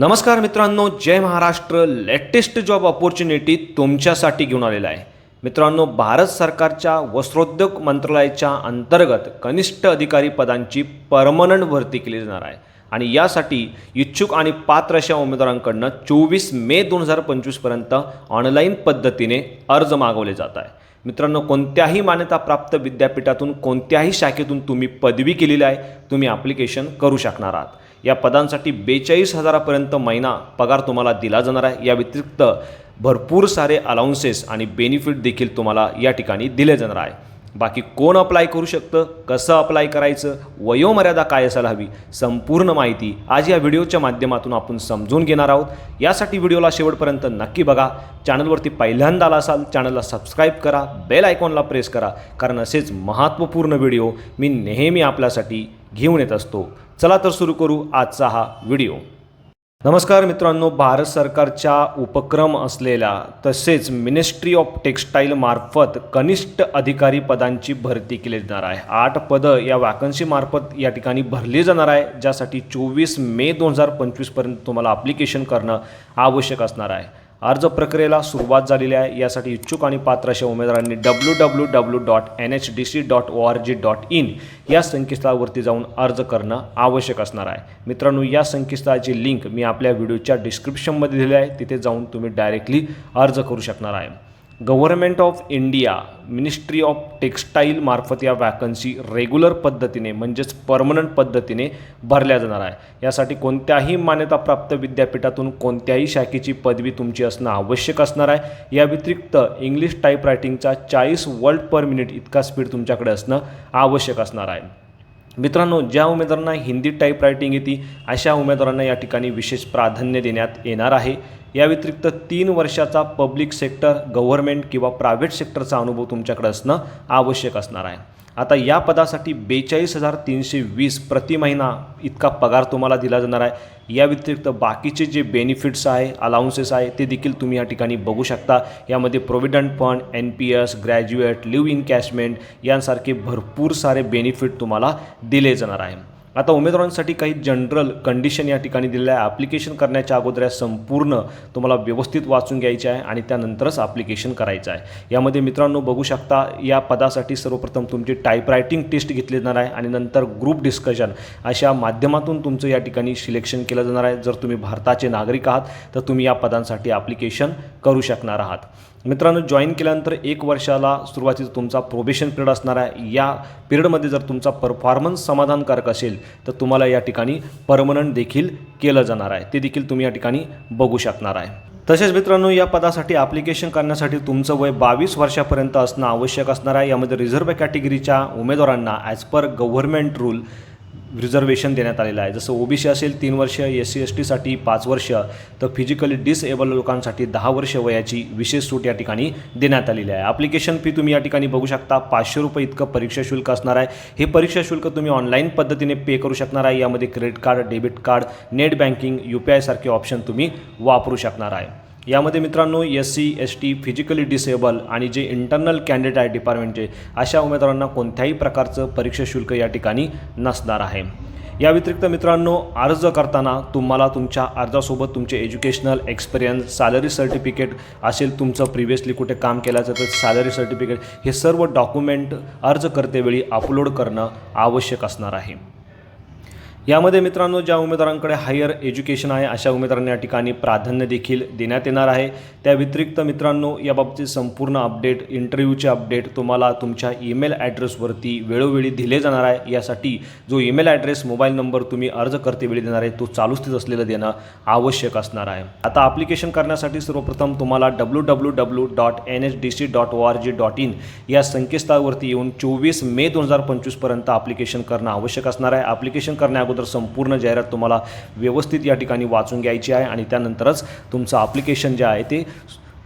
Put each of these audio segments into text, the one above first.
नमस्कार मित्रांनो जय महाराष्ट्र. लेटेस्ट जॉब ऑपॉर्च्युनिटी तुमच्यासाठी घेऊन आलेला आहे. मित्रांनो भारत सरकारच्या वस्त्रोद्योग मंत्रालयाच्या अंतर्गत कनिष्ठ अधिकारी पदांची परमनंट भरती केली जाणार आहे. आणि यासाठी इच्छुक आणि पात्र अशा उमेदवारांकडनं चोवीस मे दोन हजार पंचवीसपर्यंत ऑनलाईन पद्धतीने अर्ज मागवले जात आहे. मित्रांनो कोणत्याही मान्यताप्राप्त विद्यापीठातून कोणत्याही शाखेतून तुम्ही पदवी केलेली आहे तुम्ही ॲप्लिकेशन करू शकणार आहात. या पदांसाठी बेचाळीस हजारापर्यंत महिना पगार तुम्हाला दिला जाणार आहे. या व्यतिरिक्त भरपूर सारे अलाउन्सेस आणि बेनिफिट देखील तुम्हाला या ठिकाणी दिले जाणार आहे. बाकी कोण अप्लाय करू शकतं कसं अप्लाय करायचं वयोमर्यादा काय असायला हवी संपूर्ण माहिती आज या व्हिडिओच्या माध्यमातून आपण समजून घेणार आहोत. यासाठी व्हिडिओला शेवटपर्यंत नक्की बघा. चॅनलवरती पहिल्यांदा आला असाल चॅनलला सबस्क्राईब करा बेल आयकॉनला प्रेस करा कारण असेच महत्त्वपूर्ण व्हिडिओ मी नेहमी आपल्यासाठी घेऊन येत असतो. चला तर सुरू करू आजचा हा व्हिडिओ. नमस्कार मित्रांनो भारत सरकारच्या उपक्रम असलेल्या तसेच मिनिस्ट्री ऑफ टेक्स्टाईल मार्फत कनिष्ठ अधिकारी पदांची भरती केली जाणार आहे. आठ पदं या वॅकन्सी मार्फत या ठिकाणी भरली जाणार आहे ज्यासाठी चोवीस मे दोन हजार पंचवीसपर्यंत तुम्हाला अप्लिकेशन करणं आवश्यक असणार आहे. अर्ज प्रक्रियेला सुरुवात झालेली आहे. यासाठी इच्छुक आणि पात्र अशा उमेदवारांनी W W W dot N H D C dot O R G dot in या संकेतस्थळावरती जाऊन अर्ज करणं आवश्यक असणार आहे. मित्रांनो या संकेतस्थळाची लिंक मी आपल्या व्हिडिओच्या डिस्क्रिप्शनमध्ये दिली आहे. तिथे जाऊन तुम्ही डायरेक्टली अर्ज करू शकणार आहे. Government of India ministry of textile मार्फत या वॅकन्सी रेग्युलर पद्धतीने म्हणजेच परमनंट पद्धतीने भरल्या जाणार आहे. यासाठी कोणत्याही मान्यताप्राप्त विद्यापीठातून कोणत्याही शाखेची पदवी तुमची असणं आवश्यक असणार आहे. या व्यतिरिक्त इंग्लिश टाईप रायटिंगचा चाळीस वर्ल्ड पर मिनिट इतका स्पीड तुमच्याकडे असणं आवश्यक असणार आहे. मित्रांनो ज्या उमेदवारांना हिंदी टाईप रायटिंग येते अशा उमेदवारांना या ठिकाणी विशेष प्राधान्य देण्यात येणार आहे. या व्यतिरिक्त तीन वर्षाचा पब्लिक सेक्टर गव्हर्नमेंट किंवा प्रायव्हेट सेक्टरचा अनुभव तुमच्याकडे असणं आवश्यक असणार आहे. आता या पदासाठी बेचाळीस हजार तीनशे वीस प्रति महिना इतका पगार तुम्हाला दिला जाणार आहे. या व्यतिरिक्त बाकीचे जे बेनिफिट्स आहे अलाउन्सेस आहे ते देखील तुम्ही या ठिकाणी बघू शकता. यामध्ये provident fund N P S gratuity leave encashment यांसारखे भरपूर सारे बेनिफिट तुम्हाला दिले जाणार आहे. आता उमेदवारांसाठी काही जनरल कंडिशन या ठिकाणी दिलेल्या आहे. ॲप्लिकेशन करण्याच्या अगोदर या संपूर्ण तुम्हाला व्यवस्थित वाचून घ्यायचे आहे आणि त्यानंतरच ॲप्लिकेशन करायचं आहे. यामध्ये मित्रांनो बघू शकता या पदासाठी सर्वप्रथम तुमची टाईपरायटिंग टेस्ट घेतली जाणार आहे आणि नंतर ग्रुप डिस्कशन अशा माध्यमातून तुमचं या ठिकाणी सिलेक्शन केलं जाणार आहे. जर तुम्ही भारताचे नागरिक आहात तर तुम्ही या पदांसाठी ॲप्लिकेशन करू शकणार आहात. मित्रांनो जॉईन केल्यानंतर एक वर्षाला सुरुवातीचा तुमचा प्रोबेशन पिरियड असणार आहे. या पिरियडमध्ये जर तुमचा परफॉर्मन्स समाधानकारक असेल तर तुम्हाला या ठिकाणी परमनंट देखील केलं जाणार आहे. ते देखील तुम्ही या ठिकाणी बघू शकणार आहे. तसेच मित्रांनो या पदासाठी ॲप्लिकेशन करण्यासाठी तुमचं वय बावीस वर्षापर्यंत असणं आवश्यक असणार आहे. यामध्ये रिझर्व्ह कॅटेगरीच्या उमेदवारांना as per government rule reservation देण्यात आलेलं आहे. जसं ओबीसी असेल तीन वर्ष एस सी एस टीसाठी पाच वर्ष तर फिजिकली डिसेबल लोकांसाठी दहा वर्ष वयाची विशेष सूट या ठिकाणी देण्यात आलेली आहे. ॲप्लिकेशन फी तुम्ही या ठिकाणी बघू शकता. पाचशे रुपये इतकं परीक्षा शुल्क असणार आहे. हे परीक्षा शुल्क तुम्ही ऑनलाईन पद्धतीने पे करू शकणार आहे. यामध्ये credit card debit card net banking U P आयसारखे option तुम्ही वापरू शकणार आहे. यामध्ये मित्रांनो S C S T physically disable आणि जे इंटरनल कॅन्डिडेट आहे डिपार्टमेंटचे अशा उमेदवारांना कोणत्याही प्रकारचं परीक्षा शुल्क या ठिकाणी नसणार आहे. या व्यतिरिक्त मित्रांनो अर्ज करताना तुम्हाला तुमच्या अर्जासोबत तुमचे एज्युकेशनल एक्सपिरियन्स सॅलरी सर्टिफिकेट असेल तुमचं प्रिव्हियसली कुठे काम केल्याचं तर सॅलरी सर्टिफिकेट हे सर्व डॉक्युमेंट अर्ज करतेवेळी अपलोड करणं आवश्यक असणार आहे. यामध्ये मित्रांनो ज्या उमेदवारांकडे हायर एज्युकेशन आहे अशा उमेदवारांना या ठिकाणी प्राधान्य देखील देण्यात येणार आहे. त्या व्यतिरिक्त मित्रांनो याबाबतचे संपूर्ण अपडेट इंटरव्ह्यूचे अपडेट तुम्हाला तुमच्या ईमेल ॲड्रेसवरती वेळोवेळी दिले जाणार आहे. यासाठी जो ईमेल ॲड्रेस मोबाईल नंबर तुम्ही अर्ज करतेवेळी देणार आहे तो चालू स्थित असलेलं देणं आवश्यक असणार आहे. आता ॲप्लिकेशन करण्यासाठी सर्वप्रथम तुम्हाला W W W dot N H D C dot O R G dot in या संकेतस्थळावरती येऊन चोवीस मे दोन हजार पंचवीसपर्यंत ॲप्लिकेशन करणं आवश्यक असणार आहे. ॲप्लिकेशन करण्या अगोदर संपूर्ण जाहिरात तुम्हाला व्यवस्थित या ठिकाणी वाचून घ्यायची आहे आणि त्यानंतरच तुमचं ॲप्लिकेशन जे आहे ते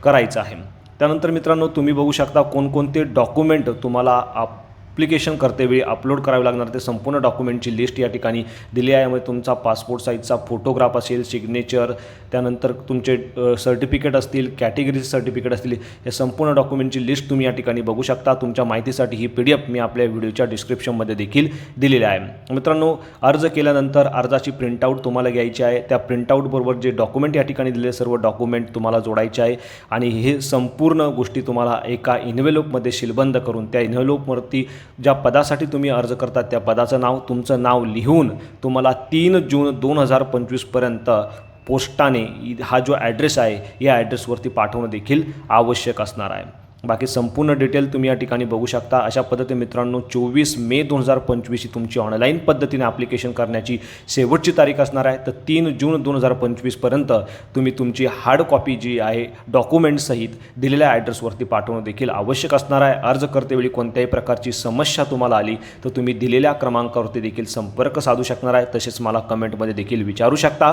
करायचं आहे. त्यानंतर मित्रांनो तुम्ही बघू शकता कोणकोणते डॉक्युमेंट तुम्हाला आप ॲप्लिकेशन करतेवेळी अपलोड करावे लागणार. ते संपूर्ण डॉक्युमेंटची लिस्ट या ठिकाणी दिली आहे. यामध्ये तुमचा पासपोर्ट साईजचा फोटोग्राफ असेल सिग्नेचर त्यानंतर तुमचे सर्टिफिकेट असतील कॅटेगरीचे सर्टिफिकेट असतील या संपूर्ण डॉक्युमेंटची लिस्ट तुम्ही या ठिकाणी बघू शकता. तुमच्या माहितीसाठी ही पी डी एफ मी आपल्या व्हिडिओच्या डिस्क्रिप्शनमध्ये देखील दिलेली आहे. मित्रांनो अर्ज केल्यानंतर अर्जाची प्रिंटआउट तुम्हाला घ्यायची आहे. त्या प्रिंटआउटबरोबर जे डॉक्युमेंट या ठिकाणी दिलेले सर्व डॉक्युमेंट तुम्हाला जोडायचे आहे. आणि हे संपूर्ण गोष्टी तुम्हाला एका इन्व्हेलोपमध्ये शिलबंद करून त्या इन्व्हेलोपवरती ज्या पदासाठी तुम्ही अर्ज करता त्या पदाचं नाव तुमचं नाव लिहून तुम्हाला तीन जून दोन हजार पंचवीसपर्यंत पोस्टाने हा जो ॲड्रेस आहे या ॲड्रेसवरती पाठवणं देखील आवश्यक असणार आहे. बाकी संपूर्ण डिटेल तुम्ही या ठिकाणी बघू शकता. अशा पद्धतीने मित्रांनो चोवीस मे दोन हजार पंचवीस ही तुमची ऑनलाईन पद्धतीने ॲप्लिकेशन करण्याची शेवटची तारीख असणार आहे. तर तीन जून दोन हजार पंचवीसपर्यंत तुम्ही तुमची हार्ड कॉपी जी आहे डॉक्युमेंटसहित दिलेल्या ॲड्रेसवरती पाठवणं देखील आवश्यक असणार आहे. अर्ज करतेवेळी कोणत्याही प्रकारची समस्या तुम्हाला आली तर तुम्ही दिलेल्या क्रमांकावरती देखील संपर्क साधू शकणार आहे. तसेच मला कमेंटमध्ये देखील विचारू शकता.